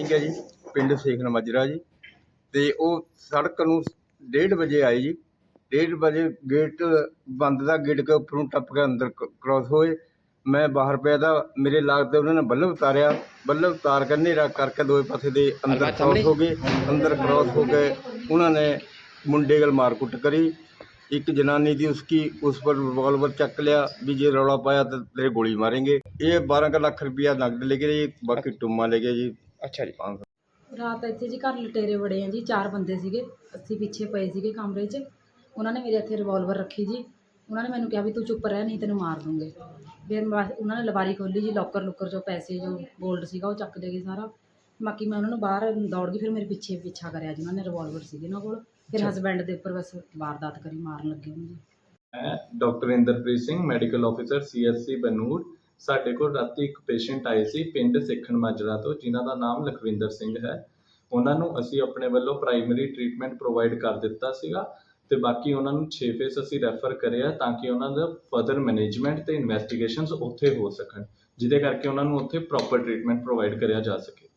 ਸਿੰਘ ਹੈ ਜੀ ਪਿੰਡ ਸੇਖਨ ਮਜਰਾ ਜੀ। ਤੇ ਉਹ ਸੜਕ ਨੂੰ 1:30 ਵਜੇ ਆਏ ਜੀ। 1:30 ਵਜੇ ਗੇਟ ਬੰਦ ਦਾ ਗੇਟ ਕੇ ਉੱਪਰੋਂ ਟੱਪ ਕੇ ਅੰਦਰ ਕ੍ਰਾਸ ਹੋਏ। ਮੈਂ ਬਾਹਰ ਪਿਆ ਤਾਂ ਮੇਰੇ ਲਾਗ ਤੇ ਉਹਨਾਂ ਨੇ ਬੱਲਬ ਉਤਾਰਿਆ। ਬੱਲਬ ਉਤਾਰ ਕੇ ਹਨੇਰਾ ਕਰਕੇ ਦੋਵੇਂ ਪਾਸੇ ਦੇ ਅੰਦਰ ਕ੍ਰਾਸ ਹੋ ਗਏ। ਅੰਦਰ ਕ੍ਰਾਸ ਹੋ ਗਏ ਉਹਨਾਂ ਨੇ ਮੁੰਡੇ ਗਲ ਮਾਰ ਕੁੱਟ ਕਰੀ। ਇੱਕ ਜਨਾਨੀ ਦੀ ਉਸਕੀ ਉਸ ਪਰ ਰਿਵਾਲਵਰ ਚੱਕ ਲਿਆ ਵੀ ਜੇ ਰੌਲਾ ਪਾਇਆ ਤਾਂ ਤੇਰੇ ਗੋਲੀ ਮਾਰेंगे ਇਹ 12 ਲੱਖ ਰੁਪਇਆ ਨਕਦ ਲੈ ਗਏ ਜੀ ਬਾਕੀ ਟੁੰਮਾ ਲੈ ਗਏ ਜੀ। ਅੱਛਾ ਜੀ। ਰਾਤ ਇੱਥੇ ਜੀ ਘਰ ਲਟੇਰੇ ਬੜੇ ਆ ਜੀ ਚਾਰ ਬੰਦੇ ਸੀਗੇ ਅਸੀਂ ਪਿੱਛੇ ਪਏ ਸੀਗੇ ਕਮਰੇ 'ਚ। ਉਹਨਾਂ ਨੇ ਮੇਰੇ ਇੱਥੇ ਰਿਵਾਲਵਰ ਰੱਖੀ ਜੀ। ਉਹਨਾਂ ਨੇ ਮੈਨੂੰ ਕਿਹਾ ਵੀ ਤੂੰ ਚੁੱਪ ਰਹਿ ਨਹੀਂ ਤੈਨੂੰ ਮਾਰ ਦੂੰਗੇ। ਫਿਰ ਮੈਂ ਉਹਨਾਂ ਨੇ ਲਵਾਰੀ ਖੋਲੀ ਜੀ ਲੋਕਰ ਲੁੱਕਰ ਚੋਂ ਪੈਸੇ ਜੋ ਗੋਲਡ ਸੀਗਾ ਉਹ ਚੱਕ ਦੇ ਗਏ ਸਾਰਾ। ਬਾਕੀ ਮੈਂ ਉਹਨਾਂ ਨੂੰ ਬਾਹਰ ਦੌੜ ਗਈ ਫਿਰ ਮੇਰੇ ਪਿੱਛੇ ਪਿੱਛਾ ਕਰਿਆ ਜੀ ਉਹਨਾਂ ਨੇ ਰਿਵਾਲਵਰ ਸੀਗੇ ਉਹਨਾਂ ਕੋਲ। ਫਿਰ ਹਸਬੈਂਡ ਦੇ ਉੱਪਰ ਬਸ ਵਾਰਦਾਤ ਕਰੀ ਮਾਰਨ ਲੱਗੇ ਉਹਨੂੰ ਜੀ। ਮੈਂ doctor Inderpreet Singh medical officer CSC Banur. ਸਾਡੇ ਕੋਲ ਰਾਤੀ ਇੱਕ ਪੇਸ਼ੈਂਟ ਆਏ ਸੀ ਪਿੰਡ ਸਿੱਖਣ ਮਾਜਰਾ ਤੋਂ, ਜਿਨ੍ਹਾਂ ਦਾ ਨਾਮ ਲਖਵਿੰਦਰ ਸਿੰਘ ਹੈ। ਉਹਨਾਂ ਨੂੰ ਅਸੀਂ ਆਪਣੇ ਵੱਲੋਂ ਪ੍ਰਾਇਮਰੀ ਟ੍ਰੀਟਮੈਂਟ ਪ੍ਰੋਵਾਈਡ ਕਰ ਦਿੱਤਾ ਸੀਗਾ ਤੇ ਬਾਕੀ ਉਹਨਾਂ ਨੂੰ 6 ਫੇਸ ਅਸੀਂ ਰੈਫਰ ਕਰਿਆ ਤਾਂ ਕਿ ਉਹਨਾਂ ਦਾ ਫਰਦਰ ਮੈਨੇਜਮੈਂਟ ਤੇ ਇਨਵੈਸਟੀਗੇਸ਼ਨਸ ਉੱਥੇ ਹੋ ਸਕਣ, ਜਿਹਦੇ ਕਰਕੇ ਉਹਨਾਂ ਨੂੰ ਉੱਥੇ ਪ੍ਰੋਪਰ ਟ੍ਰੀਟਮੈਂਟ ਪ੍ਰੋਵਾਈਡ ਕਰਿਆ ਜਾ ਸਕੇ।